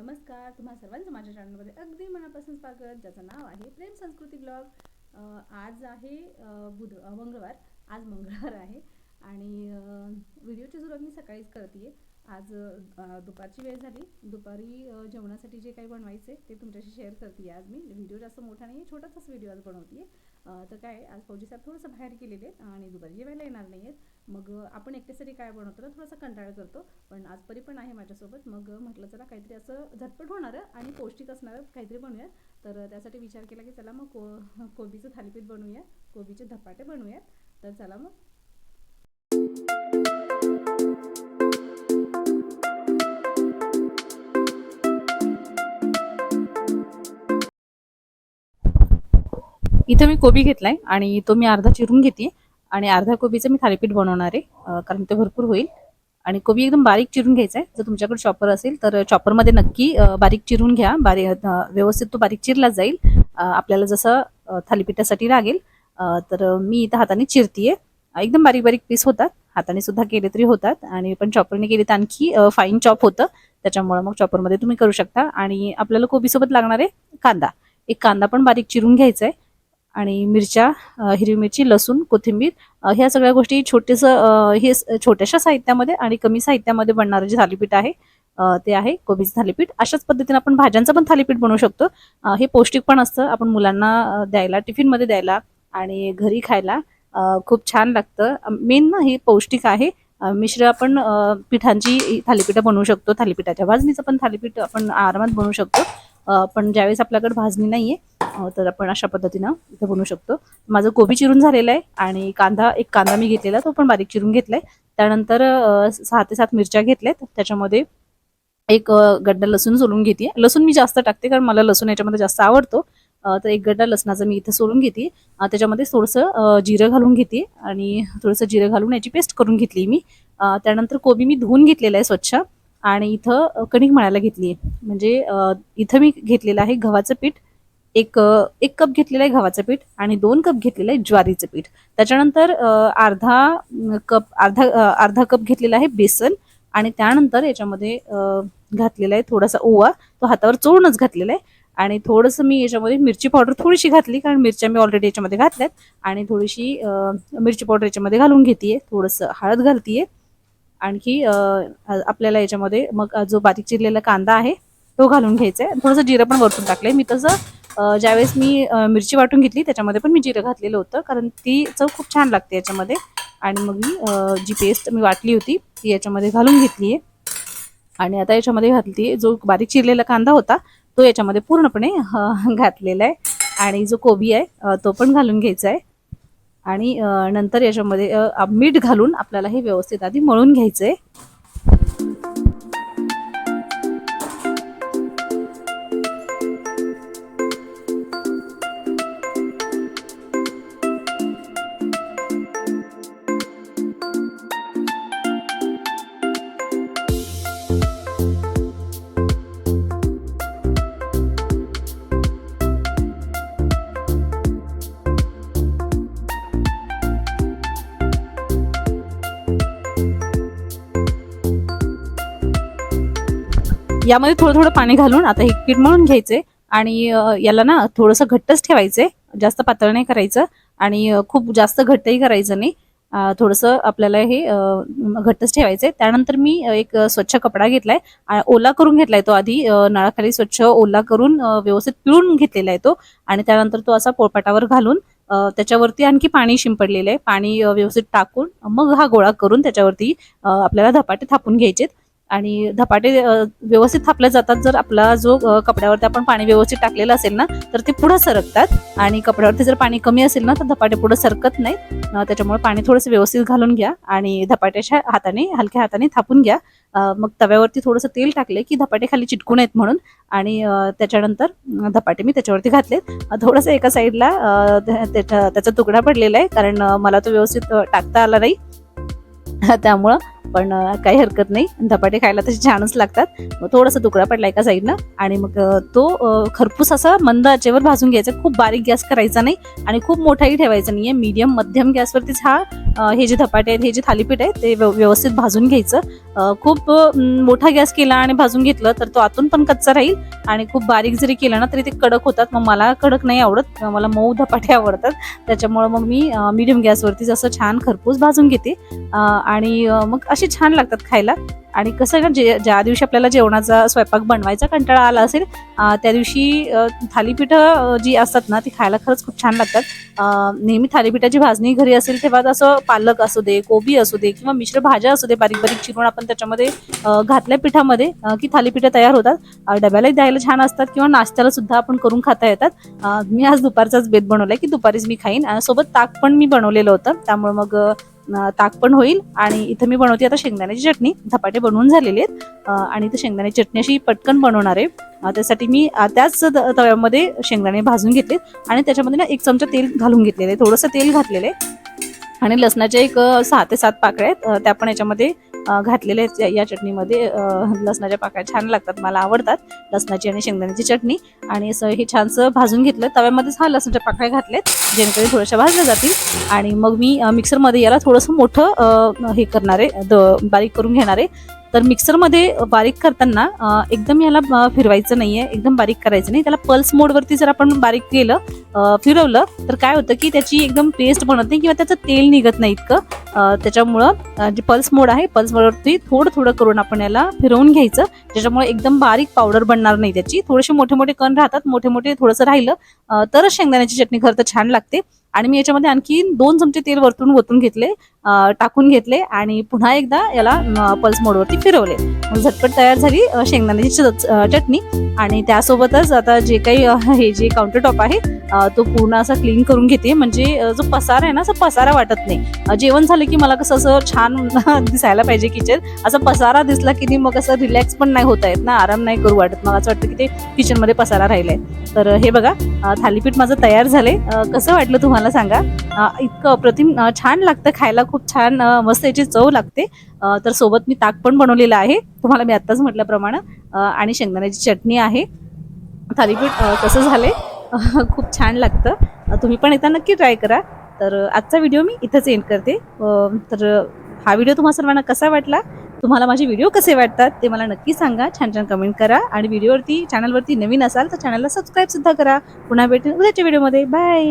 नमस्कार तुम्हा सर्वांचं माझ्या चॅनलमध्ये अगदी मनापासून स्वागत ज्याचं नाव आहे प्रेम संस्कृती ब्लॉग. आज आहे बुध मंगळवार आज मंगळवार आहे आणि व्हिडिओची सुरुवात मी सकाळीच करते आज दुपारची वेळ झाली. दुपारी जेवणासाठी जे काही बनवायचे ते तुमच्याशी शेअर करते आज मी. व्हिडिओ जास्त मोठा नाही आहे छोटासाच व्हिडिओ आज बनवते तर काय आज फौजी साहेब थोडंसं बाहेर गेलेले आहेत आणि दुपारी जेवायला येणार नाही आहेत. मग आपण एकट्यासाठी काय बनवतो ना थोडासा कंटाळा करतो. पण आज परी पण आहे माझ्यासोबत. मग म्हटलं चला काहीतरी असं झटपट होणारं आणि पौष्टिक असणारं काहीतरी बनवूयात. तर त्यासाठी विचार केला की चला मग को कोबीचं थालीपीठ बनवूया कोबीचे धपाटे बनवूयात. तर चला मग. इथं मी कोबी घेतलाय आणि तो मी अर्धा चिरून घेते. आणि अर्धा कोबीचं मी थालीपीठ बनवणार आहे. कारण ते भरपूर होईल. आणि कोबी एकदम बारीक चिरून घ्यायचा आहे जर तुमच्याकडे चॉपर असेल तर चॉपरमध्ये नक्की बारीक चिरून घ्या. बारीक व्यवस्थित तो बारीक चिरला जाईल. आपल्याला जसं थालीपीठासाठी लागेल तर मी इथं हाताने चिरतीये. एकदम बारीक बारीक पीस होतात. हाताने सुद्धा केले तरी होतात. आणि पण चॉपरने केले तर आणखी फाईन चॉप होतं. त्याच्यामुळे मग चॉपरमध्ये तुम्ही करू शकता. आणि आपल्याला कोबीसोबत लागणार आहे कांदा. एक कांदा पण बारीक चिरून घ्यायचा आहे आणि मिरच्या हिरवी मिरची लसूण कोथिंबीर ह्या सगळ्या गोष्टी छोटेसं हे छोट्याशा साहित्यामध्ये आणि कमी साहित्यामध्ये बनणारं जे थालीपीठ आहे ते आहे कोबीचं थालीपीठ. अशाच पद्धतीने आपण भाज्यांचं पण थालीपीठ बनवू शकतो. हे पौष्टिक पण असतं. आपण मुलांना द्यायला टिफिनमध्ये द्यायला आणि घरी खायला खूप छान लागतं. मेन ना हे पौष्टिक आहे. मिश्र आपण पिठांची थालीपीठं बनवू शकतो. थालीपीठाच्या भाजणीचं पण थालीपीठ आपण आरामात बनवू शकतो. पण ज्यावेळेस आपल्याकडे भाजणी नाहीये आहे तर आपण अशा पद्धतीनं इथं बनवू शकतो. माझं कोबी चिरून झालेलं आहे आणि कांदा एक कांदा मी घेतलेला तो पण बारीक चिरून घेतलाय त्यानंतर सहा ते सात मिरच्या घेतल्यात त्याच्यामध्ये एक गड्डा लसूण सोलून घेते लसूण मी जास्त टाकते कारण मला लसूण याच्यामध्ये जास्त आवडतो. तर एक गड्डा लसणाचा मी इथं सोलून घेते त्याच्यामध्ये थोडंसं जिरं घालून घेते आणि थोडंसं जिरं घालून याची पेस्ट करून घेतली मी. त्यानंतर कोबी मी धुवून घेतलेला आहे स्वच्छ आणि इथं कणिक मळायला घेतली आहे म्हणजे इथं मी घेतलेलं आहे गव्हाचं पीठ. एक एक कप घेतलेलं आहे गव्हाचं पीठ आणि दोन कप घेतलेलं आहे ज्वारीचं पीठ. त्याच्यानंतर अर्धा कप अर्धा अर्धा कप घेतलेला आहे बेसन आणि त्यानंतर याच्यामध्ये घातलेला आहे थोडासा ओवा. तो हातावर चोळूनच घातलेला आहे आणि थोडंसं मी याच्यामध्ये मिरची पावडर थोडीशी घातली कारण मिरच्या मी ऑलरेडी याच्यामध्ये घातल्यात आणि थोडीशी मिरची पावडर याच्यामध्ये घालून घेते थोडंसं हळद घालतीये. आणखी आपल्याला याच्यामध्ये मग जो बारीक चिरलेला कांदा आहे तो घालून घ्यायचा आहे थोडंसं जिरं पण वरतून टाकलंय. मी तसं ज्यावेळेस मी मिरची वाटून घेतली त्याच्यामध्ये पण मी जिरं घातलेलं होतं कारण ती चव खूप छान लागते याच्यामध्ये. आणि मग मी जी पेस्ट मी वाटली होती ती याच्यामध्ये घालून घेतली आहे आणि आता याच्यामध्ये घातली जो बारीक चिरलेला कांदा होता तो याच्यामध्ये पूर्णपणे घातलेला आहे. आणि जो कोबी आहे तो पण घालून घ्यायचा आहे. आणि नंतर याच्यामध्ये मीठ घालून आपल्याला हे व्यवस्थित आधी मळून घ्यायचं आहे यामध्ये थोडं थोडं पाणी घालून आता हे पीठ मळून घ्यायचे आणि याला ना थोडंसं घट्टच ठेवायचे. जास्त पातळ नाही करायचं आणि खूप जास्त घट्टही करायचं नाही. थोडंसं आपल्याला हे घट्टच ठेवायचं. घट्टच ठेवायचंय त्यानंतर मी एक स्वच्छ कपडा घेतलाय. ओला करून घेतलाय तो आधी. नळाखाली स्वच्छ ओला करून व्यवस्थित पिळून घेतलेला आहे तो. आणि त्यानंतर तो असा पोळपाटावर घालून त्याच्यावरती आणखी पाणी शिंपडलेलं आहे. पाणी व्यवस्थित टाकून मग हा गोळा करून त्याच्यावरती आपल्याला धपाटे थापून घ्यायचेत. आणि धपाटे व्यवस्थित थापले जातात. जर आपला जो कपड्यावरती आपण पाणी व्यवस्थित टाकलेलं असेल ना तर ते पुढे सरकतात. आणि कपड्यावरती जर पाणी कमी असेल ना तर धपाटे पुढे सरकत नाहीत त्याच्यामुळे पाणी थोडंसं व्यवस्थित घालून घ्या आणि धपाट्याच्या हाताने हलक्या हाताने थापून घ्या. मग तव्यावरती थोडंसं तेल टाकले की धपाटे खाली चिटकून आहेत म्हणून. आणि त्याच्यानंतर धपाटे मी त्याच्यावरती घातलेत. थोडंसं एका साईडला त्याच्या त्याचा तुकडा पडलेला आहे. कारण मला तो व्यवस्थित टाकता आला नाही. त्यामुळं पण काही हरकत नाही. धपाटे खायला तसे छानच लागतात. मग थोडासा तुकडा पडला एका साईडनं आणि मग तो खरपूस असा मंद आचेवर भाजून घ्यायचा. खूप बारीक गॅस करायचा नाही आणि खूप मोठाही ठेवायचा नाही आहे मीडियम मध्यम गॅसवरतीच हा हे जे धपाटे आहेत हे जे थालीपीठ आहे ते व्यव- व्यवस्थित भाजून घ्यायचं. खूप मोठा गॅस केला आणि भाजून घेतलं तर तो आतून पण कच्चा राहील आणि खूप बारीक जरी केलं ना तरी ते कडक होतात. मग मला कडक नाही आवडत. मला मऊ धपाटे आवडतात. त्याच्यामुळं मग मी मीडियम गॅसवरतीच असं छान खरपूस भाजून घेते. आणि मग अशी छान लागतात खायला. आणि कसं ना जे ज्या दिवशी आपल्याला जेवणाचा स्वयंपाक बनवायचा कंटाळा आला असेल त्या दिवशी थालीपीठं जी असतात ना ती खायला खरंच खूप छान लागतात. नेहमी थालीपीठाची भाजणी घरी असेल तेव्हा असं पालक असू दे कोबी असू दे किंवा मिश्र भाज्या असू दे बारीक बारीक चिरून आपण त्याच्यामध्ये घातल्या पिठामध्ये की थालीपीठं तयार होतात. डब्यालाही द्यायला छान असतात किंवा नाश्त्याला सुद्धा आपण करून खाता येतात. मी आज दुपारचाच बेत बनवलाय की दुपारीच मी खाईन. आणि सोबत ताक पण मी बनवलेलं होतं. त्यामुळे मग ताक पण होईल. आणि इथं मी बनवते आता शेंगदाण्याची चटणी. धपाटे बनवून झालेले आहेत. आणि इथं शेंगदाण्याची चटणी अशी पटकन बनवणार आहे. त्यासाठी मी त्याच तव्यामध्ये शेंगदाणे भाजून घेतले आणि त्याच्यामध्ये ना एक चमचा तेल घालून घेतलेले आहे. थोडंसं तेल घातलेलं आहे. आणि लसणाच्या एक सहा ते सात पाकळ्या आहेत. त्या पण याच्यामध्ये घातलेले आहेत या- या चटणीमध्ये. लसणाच्या पाकळ्या छान लागतात मला आवडतात. लसणाची आणि शेंगदाण्याची चटणी. आणि असं हे छानसं भाजून घेतलं. तव्यामध्येच हा लसणाच्या पाकळ्या घातल्यात. जेणेकरून थोड्याशा भाजल्या जातील. आणि मग मी मिक्सरमध्ये याला थोडंसं मोठं हे करणार आहे. द- बारीक करून घेणार आहे. तर मिक्सरमध्ये बारीक करताना एकदम याला फिरवायचं नाही आहे एकदम बारीक करायचं नाही. त्याला पल्स मोडवरती जर आपण बारीक केलं फिरवलं तर काय होतं की त्याची एकदम पेस्ट बनत नाही किंवा त्याचं तेल निघत नाही इतकं. त्याच्यामुळं जे पल्स मोड आहे पल्स मोडवरती थोडं थोडं करून आपण याला फिरवून घ्यायचं. त्याच्यामुळे एकदम बारीक पावडर बनणार नाही त्याची. थोडेसे मोठे मोठे कण राहतात मोठे मोठे थोडंसं राहिलं तरच शेंगदाण्याची चटणी खरं तर छान लागते. आणि मी याच्यामध्ये आणखी दोन चमचे तेल वरतून ओतून घेतले टाकून घेतले आणि पुन्हा एकदा याला पल्स मोडवरती फिरवले. मग झटपट तयार झाली शेंगदाण्याची चटणी. आणि त्यासोबतच आता जे काही हे जे काउंटर टॉप आहे तो पूर्ण असा क्लीन करून घेते. म्हणजे जो पसारा आहे ना असा पसारा वाटत नाही. जेवण झालं की मला कसं असं छान दिसायला पाहिजे किचन असा पसारा दिसला की मग असं रिलॅक्स पण नाही होत आहेत ना आराम नाही करू वाटत. मला असं वाटतं की ते किचनमध्ये पसारा राहिलाय. तर हे बघा थालीपीठ माझं तयार झालंय. कसं वाटलं तुम्हाला? सांगा. इतकं अप्रतिम छान लागतं खायला. खूप छान मस्त याची चव लागते. तर सोबत मी ताक पण बनवलेलं आहे. तुम्हाला मी आत्ताच म्हटल्याप्रमाणे आणि शेंगदाण्याची चटणी आहे. थालीपीठ कसं झालंय? खूप छान लागतं. तुम्ही पण येता नक्की ट्राय करा. तर आजचा व्हिडिओ मी इथंच एंड करते. तर हा व्हिडिओ तुम्हाला सर्वांना कसा वाटला? तुम्हाला माझे व्हिडिओ कसे वाटतात? ते मला नक्की सांगा. छान छान कमेंट करा. आणि व्हिडिओवरती चॅनलवरती नवीन असाल तर चॅनलला सबस्क्राईबसुद्धा करा. पुन्हा भेटेन उद्याच्या व्हिडिओमध्ये. बाय!